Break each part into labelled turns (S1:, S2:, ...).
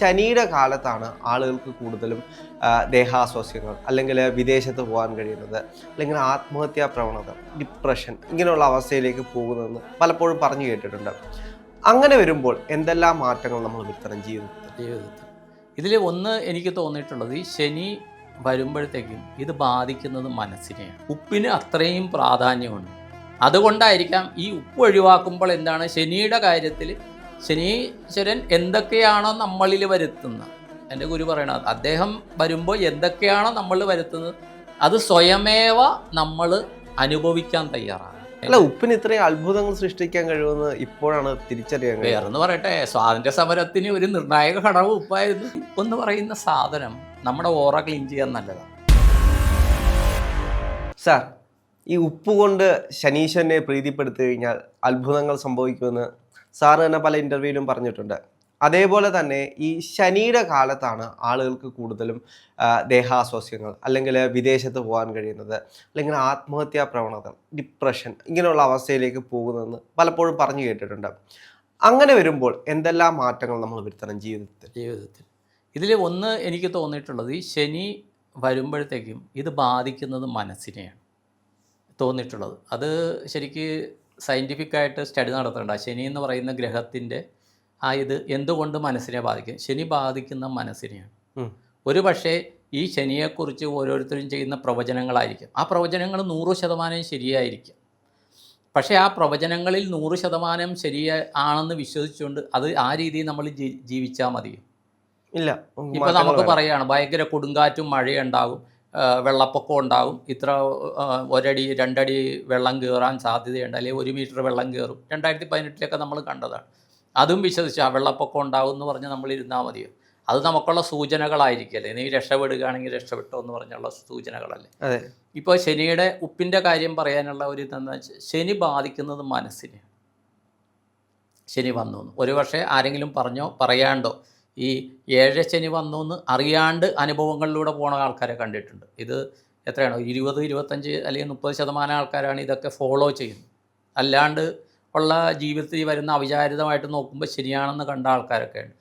S1: ശനിയുടെ കാലത്താണ് ആളുകൾക്ക് കൂടുതലും ദേഹാസ്വാസ്യങ്ങൾ അല്ലെങ്കിൽ വിദേശത്ത് പോകാൻ കഴിയുന്നത് അല്ലെങ്കിൽ ആത്മഹത്യാ പ്രവണത ഡിപ്രഷൻ ഇങ്ങനെയുള്ള അവസ്ഥയിലേക്ക് പോകുന്നതെന്ന് പലപ്പോഴും പറഞ്ഞു കേട്ടിട്ടുണ്ട്. അങ്ങനെ വരുമ്പോൾ എന്തെല്ലാം മാറ്റങ്ങൾ നമ്മൾ വരുത്തണം ജീവിതത്തിൽ?
S2: ജീവിതത്തിൽ. ഇതിൽ ഒന്ന് എനിക്ക് തോന്നിയിട്ടുള്ളത് ഈ ശനി വരുമ്പോഴത്തേക്കും ഇത് ബാധിക്കുന്നത് മനസ്സിനെയാണ്. ഉപ്പിന് അത്രയും പ്രാധാന്യമുണ്ട്. അതുകൊണ്ടായിരിക്കാം ഈ ഉപ്പ് ഒഴിവാക്കുമ്പോൾ എന്താണ് ശനിയുടെ കാര്യത്തിൽ ശനീശ്വരൻ എന്തൊക്കെയാണോ നമ്മളിൽ വരുത്തുന്നത്? എന്റെ ഗുരു പറയണത് അദ്ദേഹം വരുമ്പോൾ എന്തൊക്കെയാണോ നമ്മൾ വരുത്തുന്നത് അത് സ്വയമേവ നമ്മൾ അനുഭവിക്കാൻ തയ്യാറാണ്.
S1: അല്ല ഉപ്പിന് ഇത്രയും അത്ഭുതങ്ങൾ സൃഷ്ടിക്കാൻ കഴിയുമെന്ന് ഇപ്പോഴാണ് തിരിച്ചറിയാൻ
S2: വേറെന്ന് പറയട്ടെ സ്വാതന്ത്ര്യ സമരത്തിന് ഒരു നിർണായക ഘടകം ഉപ്പായിരുന്നു. ഉപ്പെന്ന് പറയുന്ന സാധനം നമ്മുടെ ഓറ ക്ലീൻ ചെയ്യാൻ നല്ലതാണ്.
S1: സാർ ഈ ഉപ്പ് കൊണ്ട് ശനീശ്വരനെ പ്രീതിപ്പെടുത്തി കഴിഞ്ഞാൽ അത്ഭുതങ്ങൾ സംഭവിക്കുമെന്ന് സാറ് തന്നെ പല ഇന്റർവ്യൂവിലും പറഞ്ഞിട്ടുണ്ട്. അതേപോലെ തന്നെ ഈ ശനിയുടെ കാലത്താണ് ആളുകൾക്ക് കൂടുതലും ദേഹാസ്വാസ്യങ്ങൾ അല്ലെങ്കിൽ വിദേശത്ത് പോകാൻ കഴിയുന്നത് അല്ലെങ്കിൽ ആത്മഹത്യാ പ്രവണത ഡിപ്രഷൻ ഇങ്ങനെയുള്ള അവസ്ഥയിലേക്ക് പോകുന്നതെന്ന് പലപ്പോഴും പറഞ്ഞു കേട്ടിട്ടുണ്ട്. അങ്ങനെ വരുമ്പോൾ എന്തെല്ലാം മാറ്റങ്ങൾ നമ്മൾ വരുത്തണം ജീവിതത്തിൽ?
S2: ജീവിതത്തിൽ. ഇതിൽ ഒന്ന് എനിക്ക് തോന്നിയിട്ടുള്ളത് ഈ ശനി വരുമ്പോഴത്തേക്കും ഇത് ബാധിക്കുന്നത് മനസ്സിനെയാണ് തോന്നിയിട്ടുള്ളത്. അത് ശരിക്ക് സയന്റിഫിക്കായിട്ട് സ്റ്റഡി നടത്തേണ്ട ശനി എന്ന് പറയുന്ന ഗ്രഹത്തിന്റെ ആ ഇത് എന്തുകൊണ്ട് മനസ്സിനെ ബാധിക്കും? ശനി ബാധിക്കുന്ന മനസ്സിനെയാണ്. ഒരു പക്ഷേ ഈ ശനിയെക്കുറിച്ച് ഓരോരുത്തരും ചെയ്യുന്ന പ്രവചനങ്ങളായിരിക്കും. ആ പ്രവചനങ്ങൾ നൂറ് ശതമാനം ശരിയായിരിക്കും. പക്ഷേ ആ പ്രവചനങ്ങളിൽ നൂറ് ശതമാനം ശരിയ ആണെന്ന് വിശ്വസിച്ചുകൊണ്ട് അത് ആ രീതിയിൽ നമ്മൾ ജീ ജീവിച്ചാൽ മതി
S1: ഇല്ല. ഇപ്പോൾ
S2: നമുക്ക് പറയുകയാണ് ഭയങ്കര കൊടുങ്കാറ്റും മഴയുണ്ടാകും. വെള്ളപ്പൊക്കം ഉണ്ടാവും. ഇത്ര ഒരടി രണ്ടടി വെള്ളം കയറാൻ സാധ്യതയുണ്ട്. അല്ലെങ്കിൽ ഒരു മീറ്റർ വെള്ളം കയറും രണ്ടായിരത്തി പതിനെട്ടിലൊക്കെ നമ്മൾ കണ്ടതാണ്. അതും വിശ്വസിച്ച് ആ വെള്ളപ്പൊക്കം ഉണ്ടാവും എന്ന് പറഞ്ഞ് നമ്മൾ ഇരുന്നാൽ മതിയോ? അത് നമുക്കുള്ള സൂചനകളായിരിക്കല്ലേ നീ രക്ഷപ്പെടുകയാണെങ്കിൽ രക്ഷപ്പെട്ടോ എന്ന് പറഞ്ഞുള്ള സൂചനകളല്ലേ?
S1: അതെ.
S2: ഇപ്പോൾ ശനിയുടെ ഉപ്പിന്റെ കാര്യം പറയാനുള്ള ഒരു ഇതെന്ന് വെച്ചാൽ ശനി ബാധിക്കുന്നത് മനസ്സിനെ ശനി വന്നു ഒരു പക്ഷേ ആരെങ്കിലും പറഞ്ഞോ പറയാണ്ടോ ഈ ഏഴ് ശനി വന്നു എന്ന് അറിയാണ്ട് അനുഭവങ്ങളിലൂടെ പോണ ആൾക്കാരെ കണ്ടിട്ടുണ്ട്. ഇത് എത്രയാണോ? ഇരുപത് ഇരുപത്തഞ്ച് അല്ലെങ്കിൽ മുപ്പത് ശതമാനം ആൾക്കാരാണ് ഇതൊക്കെ ഫോളോ ചെയ്യുന്നത്. അല്ലാണ്ട് ഉള്ള ജീവിതത്തിൽ വരുന്ന അവിചാരിതമായിട്ട് നോക്കുമ്പോൾ ശരിയാണെന്ന് കണ്ട ആൾക്കാരൊക്കെ ഉണ്ട്.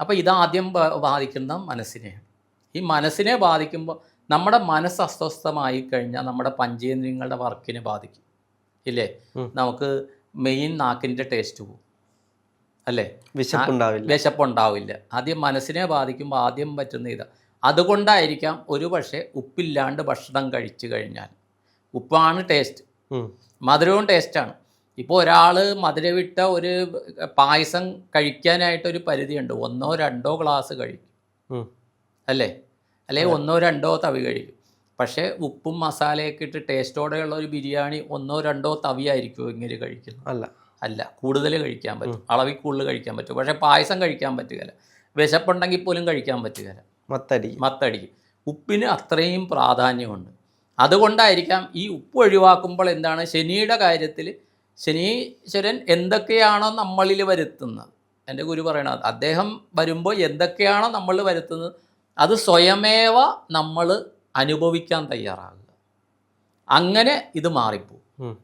S2: അപ്പോൾ ഇതാദ്യം ബാധിക്കുന്ന മനസ്സിനെയാണ്. ഈ മനസ്സിനെ ബാധിക്കുമ്പോൾ നമ്മുടെ മനസ്സ് അസ്വസ്ഥമായി കഴിഞ്ഞാൽ നമ്മുടെ പഞ്ചേന്ദ്രിയങ്ങളുടെ വർക്കിനെ ബാധിക്കും. ഇല്ലേ? നമുക്ക് മെയിൻ നാക്കിന്റെ ടേസ്റ്റ് പോകും അല്ലേ?
S1: വിശപ്പുണ്ടാവില്ല.
S2: വിശപ്പുണ്ടാവില്ല. ആദ്യം മനസ്സിനെ ബാധിക്കുമ്പോൾ ആദ്യം പറ്റുന്ന ഇത്. അതുകൊണ്ടായിരിക്കാം ഒരു പക്ഷേ ഉപ്പില്ലാണ്ട് ഭക്ഷണം കഴിച്ചു കഴിഞ്ഞാൽ. ഉപ്പാണ് ടേസ്റ്റ് മധുരവും ടേസ്റ്റാണ് ഇപ്പോൾ ഒരാൾ മധുരവിട്ട ഒരു പായസം കഴിക്കാനായിട്ട് ഒരു പരിധിയുണ്ട്. ഒന്നോ രണ്ടോ ഗ്ലാസ് കഴിക്കും. അല്ലേ? അല്ലെങ്കിൽ ഒന്നോ രണ്ടോ തവി കഴിക്കും. പക്ഷേ ഉപ്പും മസാലയൊക്കെ ഇട്ട് ടേസ്റ്റോടെയുള്ള ഒരു ബിരിയാണി ഒന്നോ രണ്ടോ തവിയായിരിക്കും ഇങ്ങനെ കഴിക്കുന്നത്.
S1: അല്ല.
S2: അല്ല കൂടുതൽ കഴിക്കാൻ പറ്റും. അളവിൽ കൂടുതൽ കഴിക്കാൻ പറ്റും. പക്ഷേ പായസം കഴിക്കാൻ പറ്റുകയില്ല. വിശപ്പുണ്ടെങ്കിൽ പോലും കഴിക്കാൻ പറ്റുകയില്ല.
S1: മത്തടി
S2: മത്തടി ഉപ്പിന് അത്രയും പ്രാധാന്യമുണ്ട്. അതുകൊണ്ടായിരിക്കാം ഈ ഉപ്പ് ഒഴിവാക്കുമ്പോൾ എന്താണ് ശനിയുടെ കാര്യത്തിൽ ശനീശ്വരൻ എന്തൊക്കെയാണോ നമ്മളിൽ വരുത്തുന്നത്? എന്റെ ഗുരു പറയണത് അദ്ദേഹം വരുമ്പോൾ എന്തൊക്കെയാണോ നമ്മൾ വരുത്തുന്നത് അത് സ്വയമേവ നമ്മൾ അനുഭവിക്കാൻ തയ്യാറാകുക. അങ്ങനെ ഇത് മാറിപ്പോവും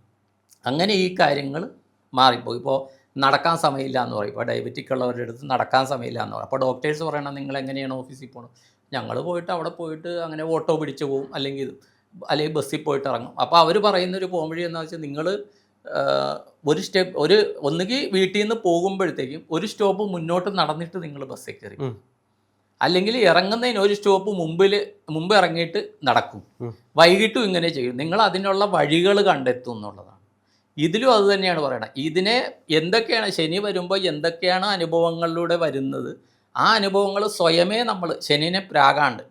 S2: അങ്ങനെ ഈ കാര്യങ്ങൾ മാറിപ്പോയി. ഇപ്പോൾ നടക്കാൻ സമയമില്ല എന്ന് പറയും. ഇപ്പോൾ ഡയബറ്റിക് ഉള്ളവരുടെ അടുത്ത് നടക്കാൻ സമയമില്ല എന്ന് പറയും. അപ്പോൾ ഡോക്ടേഴ്സ് പറയണം നിങ്ങൾ എങ്ങനെയാണ് ഓഫീസിൽ പോകണം ഞങ്ങൾ പോയിട്ട് അവിടെ പോയിട്ട് അങ്ങനെ ഓട്ടോ പിടിച്ച് പോകും അല്ലെങ്കിൽ ഇത് അല്ലെങ്കിൽ ബസ്സിൽ പോയിട്ട് ഇറങ്ങും. അപ്പോൾ അവർ പറയുന്നൊരു പോംവഴി എന്ന് വെച്ചാൽ നിങ്ങൾ ഒരു സ്റ്റെപ്പ് ഒരു ഒന്നുകിൽ വീട്ടിൽ നിന്ന് പോകുമ്പോഴത്തേക്കും ഒരു സ്റ്റോപ്പ് മുന്നോട്ട് നടന്നിട്ട് നിങ്ങൾ ബസ്സിൽ കയറി. അല്ലെങ്കിൽ ഇറങ്ങുന്നതിന് ഒരു സ്റ്റോപ്പ് മുമ്പിൽ മുമ്പ് ഇറങ്ങിയിട്ട് നടക്കും. വൈകിട്ടും ഇങ്ങനെ ചെയ്യും. നിങ്ങൾ അതിനുള്ള വഴികൾ കണ്ടെത്തും എന്നുള്ളതാണ്. ഇതിലും അത് തന്നെയാണ് പറയണത് ഇതിനെ എന്തൊക്കെയാണ് ശനി വരുമ്പോൾ എന്തൊക്കെയാണ് അനുഭവങ്ങളിലൂടെ വരുന്നത്? ആ അനുഭവങ്ങൾ സ്വയമേ നമ്മൾ ശനിനെ പ്രാകാണ്ട്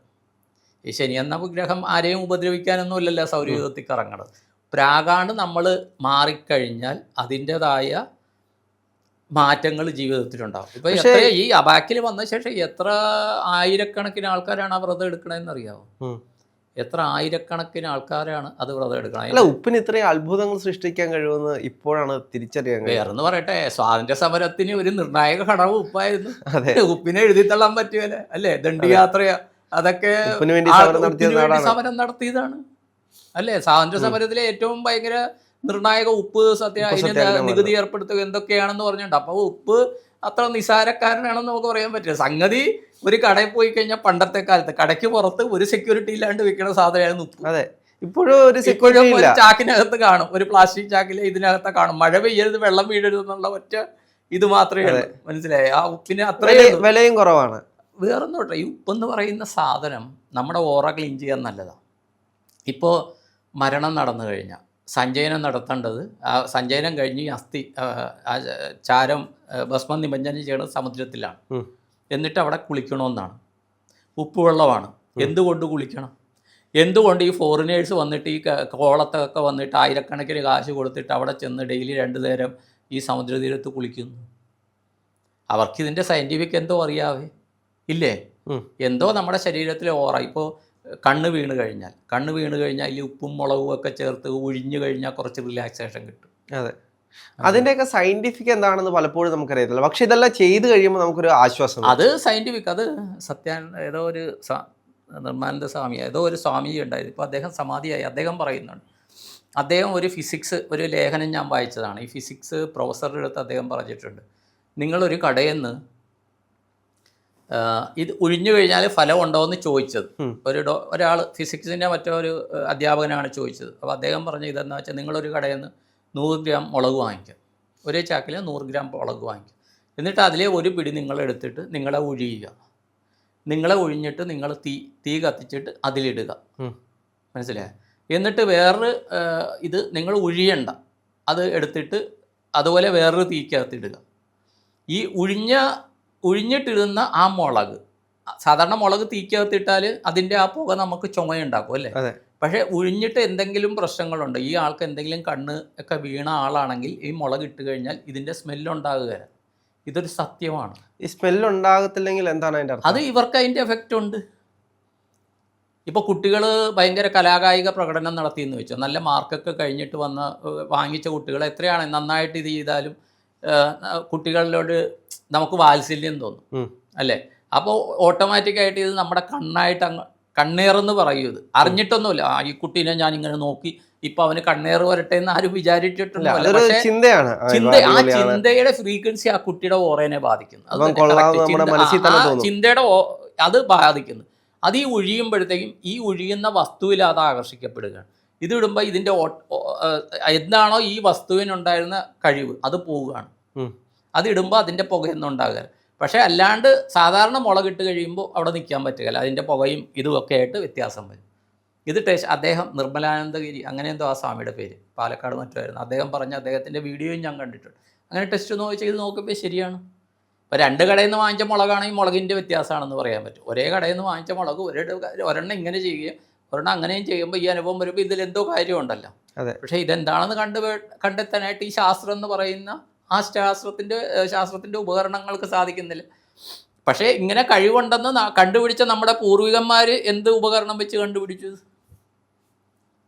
S2: ഈ ശനി എന്ന വിഗ്രഹം ആരെയും ഉപദ്രവിക്കാനൊന്നുമില്ലല്ലോ സൗരയൂഥത്തിൽ കറങ്ങണത്. പ്രാകാണ്ട് നമ്മൾ മാറിക്കഴിഞ്ഞാൽ അതിന്റെതായ മാറ്റങ്ങൾ ജീവിതത്തിലുണ്ടാവും ഇപ്പൊ
S1: പക്ഷേ-
S2: ഈ അബാക്കിൽ വന്ന ശേഷം എത്ര ആയിരക്കണക്കിന് ആൾക്കാരാണ് ആ വ്രതം എടുക്കണതെന്ന് അറിയാമോ. എത്ര ആയിരക്കണക്കിന് ആൾക്കാരാണ് അത് വ്രതം എടുക്കണം
S1: അല്ല ഉപ്പിന് ഇത്രയും അത്ഭുതങ്ങൾ സൃഷ്ടിക്കാൻ കഴിയുമെന്ന് ഇപ്പോഴാണ് തിരിച്ചറിയാൻ വേറെ
S2: എന്ന് പറയട്ടെ സ്വാതന്ത്ര്യ സമരത്തിന് ഒരു നിർണായക ഘടകം ഉപ്പായിരുന്നു.
S1: അതെ.
S2: ഉപ്പിനെ എഴുതിത്തള്ളാൻ പറ്റുകയില്ല അല്ലേ? ദണ്ഡിയാത്ര അതൊക്കെ
S1: സമരം
S2: നടത്തിയതാണ്. അല്ലേ? സ്വാതന്ത്ര്യ സമരത്തിലെ ഏറ്റവും ഭയങ്കര നിർണായക ഉപ്പ് സത്യ അതിന് നികുതി ഏർപ്പെടുത്തുക എന്തൊക്കെയാണെന്ന് പറഞ്ഞിട്ടുണ്ട്. അപ്പോൾ ഉപ്പ് അത്ര നിസാരക്കാരനാണെന്ന് നമുക്ക് പറയാൻ പറ്റില്ല. സംഗതി ഒരു കടയിൽ പോയി കഴിഞ്ഞാൽ പണ്ടത്തെ കാലത്ത്. കടയ്ക്ക് പുറത്ത് ഒരു സെക്യൂരിറ്റി ഇല്ലാണ്ട് വിൽക്കുന്ന സാധനമായിരുന്നു
S1: അതെ. ഇപ്പോഴും ഒരു സെക്യൂരിറ്റി
S2: ഒരു ചാക്കിനകത്ത് കാണും. ഒരു പ്ലാസ്റ്റിക് ചാക്കിൽ ഇതിനകത്ത് കാണും. മഴ പെയ്യരുത് വെള്ളം വീഴരുത് എന്നുള്ള ഒറ്റ ഇത് മാത്രമേ ഉള്ളൂ. മനസ്സിലായി? ആ ഉപ്പിന് അത്രയേ.
S1: വിലയും കുറവാണ്.
S2: വേറൊന്നും ഈ ഉപ്പെന്ന് പറയുന്ന സാധനം നമ്മുടെ ഓറ ക്ലീൻ ചെയ്യാൻ നല്ലതാണ് ഇപ്പോൾ മരണം നടന്നു കഴിഞ്ഞാൽ സഞ്ചയനം നടത്തേണ്ടത് ആ സഞ്ചയനം കഴിഞ്ഞ് അസ്ഥി ചാരം ഭസ്മം നിമഞ്ജനം ചെയ്യണത് സമുദ്രത്തിലാണ്. എന്നിട്ട് അവിടെ കുളിക്കണമെന്നാണ്. ഉപ്പുവെള്ളമാണ്. എന്തുകൊണ്ട് കുളിക്കണം? എന്തുകൊണ്ട് ഈ ഫോറിനേഴ്സ് വന്നിട്ട് ഈ കോളത്തൊക്കെ വന്നിട്ട് ആയിരക്കണക്കിന് കാശ് കൊടുത്തിട്ട് അവിടെ ചെന്ന് ഡെയിലി രണ്ട് നേരം ഈ സമുദ്രതീരത്ത് കുളിക്കുന്നു? അവർക്കിതിന്റെ സയന്റിഫിക് എന്തോ അറിയാവേ? ഇല്ലേ? എന്തോ നമ്മുടെ ശരീരത്തിലെ ഓറ ഇപ്പോൾ കണ്ണ് വീണ് കഴിഞ്ഞാൽ. കണ്ണ് വീണ് കഴിഞ്ഞാൽ ഈ ഉപ്പും മുളകും ഒക്കെ ചേർത്ത് ഒഴിഞ്ഞു കഴിഞ്ഞാൽ കുറച്ച് റിലാക്സേഷൻ കിട്ടും.
S1: അതെ. അതിന്റെയൊക്കെ സയന്റിഫിക് എന്താണെന്ന് പലപ്പോഴും നമുക്കറിയത്തില്ല. പക്ഷെ ഇതെല്ലാം ചെയ്ത് കഴിയുമ്പോൾ നമുക്കൊരു ആശ്വാസം.
S2: അത് സയന്റിഫിക് അത് സത്യാൻ ഏതോ ഒരു നിർമ്മാനന്ദ സ്വാമി ഏതോ ഒരു സ്വാമി ഉണ്ടായിരുന്നു. ഇപ്പോൾ അദ്ദേഹം സമാധിയായി. അദ്ദേഹം പറയുന്നുണ്ട്. അദ്ദേഹം ഒരു ഫിസിക്സ് ഒരു ലേഖനം ഞാൻ വായിച്ചതാണ്. ഈ ഫിസിക്സ് പ്രൊഫസറുടെ അടുത്ത് അദ്ദേഹം പറഞ്ഞിട്ടുണ്ട്. നിങ്ങളൊരു കടയിൽ നിന്ന് ഇത് ഒഴിഞ്ഞു കഴിഞ്ഞാൽ ഫലം ഉണ്ടോ എന്ന് ചോദിച്ചത് ഒരു ഡോ ഒരാൾ ഫിസിക്സിന്റെ മറ്റൊരു അധ്യാപകനാണ് ചോദിച്ചത്. അപ്പോൾ അദ്ദേഹം പറഞ്ഞ ഇതെന്ന് വെച്ചാൽ നിങ്ങളൊരു കടയിൽ നിന്ന് നൂറ് ഗ്രാം മുളക് വാങ്ങിക്കുക ഒരേ ചാക്കിൽ നൂറ് ഗ്രാം മുളക് വാങ്ങിക്കുക എന്നിട്ട് അതിലെ ഒരു പിടി നിങ്ങൾ എടുത്തിട്ട് നിങ്ങളെ ഒഴിയുക നിങ്ങളെ ഒഴിഞ്ഞിട്ട് നിങ്ങൾ തീ തീ കത്തിച്ചിട്ട് അതിലിടുക. മനസ്സിലായോ? എന്നിട്ട് വേറൊരു ഇത് നിങ്ങൾ ഒഴിയണ്ട അത് എടുത്തിട്ട് അതുപോലെ വേറൊരു തീക്കകത്തിടുക ഈ ഉഴിഞ്ഞ ഉഴിഞ്ഞിട്ടിടുന്ന ആ മുളക് സാധാരണ മുളക് തീക്കകത്തിട്ടാൽ അതിന്റെ ആ പുക നമുക്ക് ചുമയുണ്ടാക്കും അല്ലേ. പക്ഷേ ഉഴിഞ്ഞിട്ട് എന്തെങ്കിലും പ്രശ്നങ്ങളുണ്ട്? ഈ ആൾക്ക് എന്തെങ്കിലും കണ്ണ് ഒക്കെ വീണ ആളാണെങ്കിൽ ഈ മുളക് ഇട്ട് കഴിഞ്ഞാൽ ഇതിന്റെ സ്മെല്ലുണ്ടാകുക ഇതൊരു സത്യമാണ്.
S1: ഈ സ്മെല്ലുണ്ടാകത്തില്ലെങ്കിൽ എന്താണ് അതിന്റെ
S2: അത് ഇവർക്ക് അതിന്റെ എഫക്റ്റ് ഉണ്ട്. ഇപ്പോൾ കുട്ടികൾ ഭയങ്കര കലാകായിക പ്രകടനം നടത്തിയെന്ന് വെച്ചോ. നല്ല മാർക്കൊക്കെ കഴിഞ്ഞിട്ട് വന്ന വാങ്ങിച്ച കുട്ടികൾ എത്രയാണ്? നന്നായിട്ട് ഇത് ചെയ്താലും കുട്ടികളിലോട് നമുക്ക് വാത്സല്യം തോന്നും. അല്ലേ? അപ്പോൾ ഓട്ടോമാറ്റിക്കായിട്ട് ഇത് നമ്മുടെ കണ്ണായിട്ട് അങ്ങ് കണ്ണേറെന്ന് പറയൂ ഇത്. അറിഞ്ഞിട്ടൊന്നുമില്ല. ആ ഈ കുട്ടീനെ ഞാൻ ഇങ്ങനെ നോക്കി ഇപ്പൊ അവന് കണ്ണേറ് വരട്ടെ എന്ന് ആരും വിചാരിച്ചിട്ടില്ല
S1: ചിന്തയാണ്. ആ,
S2: ചിന്ത ആ ചിന്തയുടെ ഫ്രീക്വൻസി ആ കുട്ടിയുടെ ഓറേനെ ബാധിക്കുന്നു. ചിന്തയുടെ അത് ബാധിക്കുന്നു. അത് ഈ ഒഴിയുമ്പോഴത്തേക്കും ഈ ഒഴിയുന്ന വസ്തുവിൽ അത് ആകർഷിക്കപ്പെടുകയാണ്. ഇത് ഇടുമ്പോൾ ഇതിന്റെ ഏഹ് എന്താണോ ഈ വസ്തുവിനുണ്ടായിരുന്ന കഴിവ് അത് പോവുകയാണ്. അത് ഇടുമ്പോൾ അതിന്റെ പുകയൊന്നും ഉണ്ടാകുക പക്ഷേ അല്ലാണ്ട് സാധാരണ മുളകിട്ട് കഴിയുമ്പോൾ അവിടെ നിൽക്കാൻ പറ്റുകയില്ല. അതിന്റെ പുകയും ഇതുമൊക്കെ ആയിട്ട് വ്യത്യാസം വരും. ഇത് ടേസ്റ്റ് അദ്ദേഹം നിർമ്മലാനന്ദഗിരി അങ്ങനെ എന്തോ ആ സ്വാമിയുടെ പേര് പാലക്കാട് മറ്റുമായിരുന്നു. അദ്ദേഹം പറഞ്ഞ അദ്ദേഹത്തിന്റെ വീഡിയോയും ഞാൻ കണ്ടിട്ടുണ്ട്. അങ്ങനെ ടെസ്റ്റ് ഒന്ന് ചെയ്ത് നോക്കുമ്പോൾ ശരിയാണ്. ഇപ്പോൾ രണ്ട് കടയിൽ നിന്ന് വാങ്ങിച്ച മുളകാണെങ്കിൽ മുളകിന്റെ വ്യത്യാസമാണെന്ന് പറയാൻ പറ്റും. ഒരേ കടയിൽ നിന്ന് വാങ്ങിച്ച മുളക് ഒരേ ഒരെണ്ണം ഇങ്ങനെ ചെയ്യുകയും ഒരെണ്ണം അങ്ങനെയും ചെയ്യുമ്പോൾ ഈ അനുഭവം വരുമ്പോൾ ഇതിലെന്തോ കാര്യമുണ്ടല്ലോ.
S1: അതെ.
S2: പക്ഷേ ഇതെന്താണെന്ന് കണ്ടു കണ്ടെത്താനായിട്ട് ഈ ശാസ്ത്രം എന്ന് പറയുന്ന ആ ശാസ്ത്രത്തിന്റെ ശാസ്ത്രത്തിന്റെ ഉപകരണങ്ങൾക്ക് സാധിക്കുന്നില്ല. പക്ഷേ ഇങ്ങനെ കഴിവുണ്ടെന്ന് കണ്ടുപിടിച്ച നമ്മുടെ പൂർവികന്മാർ എന്ത് ഉപകരണം വെച്ച് കണ്ടുപിടിച്ചു?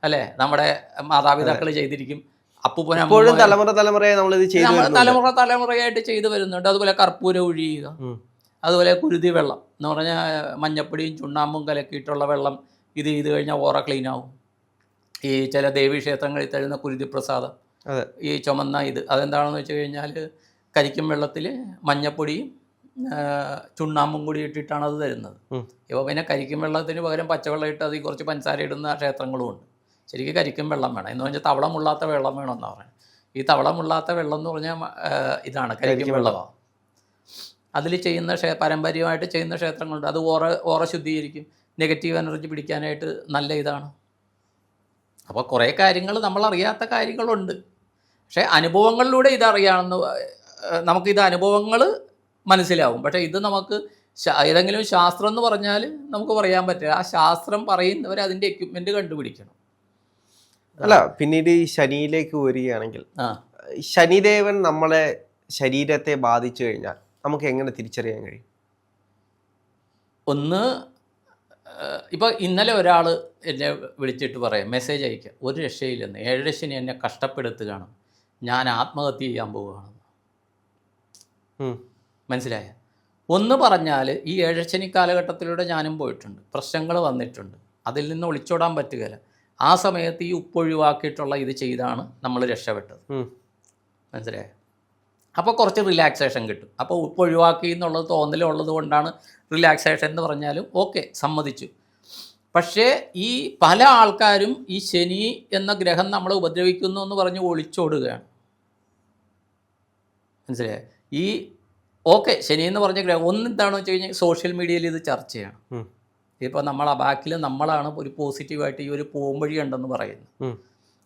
S2: അല്ലേ? നമ്മുടെ മാതാപിതാക്കൾ ചെയ്തിരിക്കും. അപ്പൂപ്പനും
S1: തലമുറ തലമുറയെ നമ്മൾ ഇത് ചെയ്തു
S2: തലമുറ തലമുറയായിട്ട് ചെയ്തു വരുന്നുണ്ട്. അതുപോലെ കർപ്പൂരം ഒഴിയുക. അതുപോലെ കുരുതി വെള്ളം എന്ന് പറഞ്ഞാൽ മഞ്ഞപ്പൊടിയും ചുണ്ണാമ്പും കലക്കിയിട്ടുള്ള വെള്ളം ഇത് ചെയ്ത് കഴിഞ്ഞാൽ ഓറ ക്ലീൻ ആവും ഈ ചില ദേവീക്ഷേത്രങ്ങളിൽ തരുന്ന കുരുതി പ്രസാദം. ഈ ചുമന്ന ഇത് അതെന്താണെന്ന് വെച്ച് കഴിഞ്ഞാൽ കരിക്കും വെള്ളത്തിൽ മഞ്ഞപ്പൊടിയും ചുണ്ണാമ്പും കൂടി ഇട്ടിട്ടാണ് അത് തരുന്നത്. ഇപ്പോൾ പിന്നെ കരിക്കും വെള്ളത്തിന് പകരം പച്ചവെള്ളം ഇട്ട് അതിൽ കുറച്ച് പഞ്ചസാര ഇടുന്ന ക്ഷേത്രങ്ങളും ഉണ്ട്. ശരിക്കും കരിക്കും വെള്ളം വേണം. എന്ന് പറഞ്ഞാൽ തവളമുള്ളാത്ത വെള്ളം വേണമെന്ന് പറയുന്നത്. ഈ തവളമുള്ളാത്ത വെള്ളം എന്ന് പറഞ്ഞാൽ ഇതാണ് കരിക്കും വെള്ളമാണ് അതിൽ ചെയ്യുന്ന ക്ഷേ പാരമ്പര്യമായിട്ട് ചെയ്യുന്ന ക്ഷേത്രങ്ങളുണ്ട്. അത് ഓറ ഓറ ശുദ്ധീകരിക്കും. നെഗറ്റീവ് എനർജി പിടിക്കാനായിട്ട് നല്ല ഇതാണ്. അപ്പോൾ കുറേ കാര്യങ്ങൾ നമ്മൾ അറിയാത്ത കാര്യങ്ങളുണ്ട്. പക്ഷേ അനുഭവങ്ങളിലൂടെ ഇതറിയാമെന്ന് നമുക്ക് നമുക്കിത് അനുഭവങ്ങൾ മനസ്സിലാവും. പക്ഷേ ഇത് നമുക്ക് ഏതെങ്കിലും ശാസ്ത്രം എന്ന് പറഞ്ഞാൽ നമുക്ക് പറയാൻ പറ്റില്ല. ആ ശാസ്ത്രം പറയുന്നവർ അതിന്റെ എക്യുപ്മെന്റ് കണ്ടുപിടിക്കണം.
S1: അല്ല പിന്നീട് ഈ ശനിയിലേക്ക് വരികയാണെങ്കിൽ
S2: ആ.
S1: ശനിദേവൻ നമ്മളെ ശരീരത്തെ ബാധിച്ചു കഴിഞ്ഞാൽ നമുക്ക് എങ്ങനെ തിരിച്ചറിയാൻ കഴിയും?
S2: ഒന്ന് ഇപ്പോൾ ഇന്നലെ ഒരാൾ എന്നെ വിളിച്ചിട്ട് പറയാം മെസ്സേജ് അയക്കുക ഒരു രക്ഷയില്ലെന്ന്. ഏഴരശനി എന്നെ കഷ്ടപ്പെടുത്തുകയാണ്. ഞാൻ ആത്മഹത്യ ചെയ്യാൻ പോവുകയാണ്. മനസ്സിലായ? ഒന്ന് പറഞ്ഞാൽ ഈ ഏഴരശനി കാലഘട്ടത്തിലൂടെ ഞാനും പോയിട്ടുണ്ട്. പ്രശ്നങ്ങൾ വന്നിട്ടുണ്ട്. അതിൽ നിന്ന് ഒളിച്ചോടാൻ പറ്റുകയില്ല. ആ സമയത്ത് ഈ ഉപ്പൊഴിവാക്കിയിട്ടുള്ള ഇത് ചെയ്താണ് നമ്മൾ രക്ഷപ്പെട്ടത്. മനസ്സിലായ? അപ്പോൾ കുറച്ച് റിലാക്സേഷൻ കിട്ടും. അപ്പോൾ ഉപ്പൊഴിവാക്കി എന്നുള്ളത് തോന്നലുള്ളത് കൊണ്ടാണ് റിലാക്സേഷൻ എന്ന് പറഞ്ഞാലും ഓക്കെ സമ്മതിച്ചു. പക്ഷേ ഈ പല ആൾക്കാരും ഈ ശനി എന്ന ഗ്രഹം നമ്മളെ ഉപദ്രവിക്കുന്നു എന്ന് പറഞ്ഞ് ഒളിച്ചോടുകയാണ്. മനസ്സിലായോ? ഈ ഓക്കെ ശനി എന്ന് പറഞ്ഞ ഗ്രഹം ഒന്ന് എന്താണെന്ന് വെച്ച് കഴിഞ്ഞാൽ സോഷ്യൽ മീഡിയയിൽ ഇത് ചർച്ചയാണ്. ഇപ്പോൾ നമ്മൾ ആ ബാക്കിൽ നമ്മളാണ് ഒരു പോസിറ്റീവായിട്ട് ഈ ഒരു പോംവഴി ഉണ്ടെന്ന് പറയുന്നത്.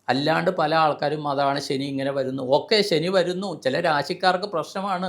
S2: അല്ലാണ്ട് പല ആൾക്കാരും അതാണ് ശനി ഇങ്ങനെ വരുന്നു. ഓക്കെ ശനി വരുന്നു. ചില രാശിക്കാർക്ക് പ്രശ്നമാണ്.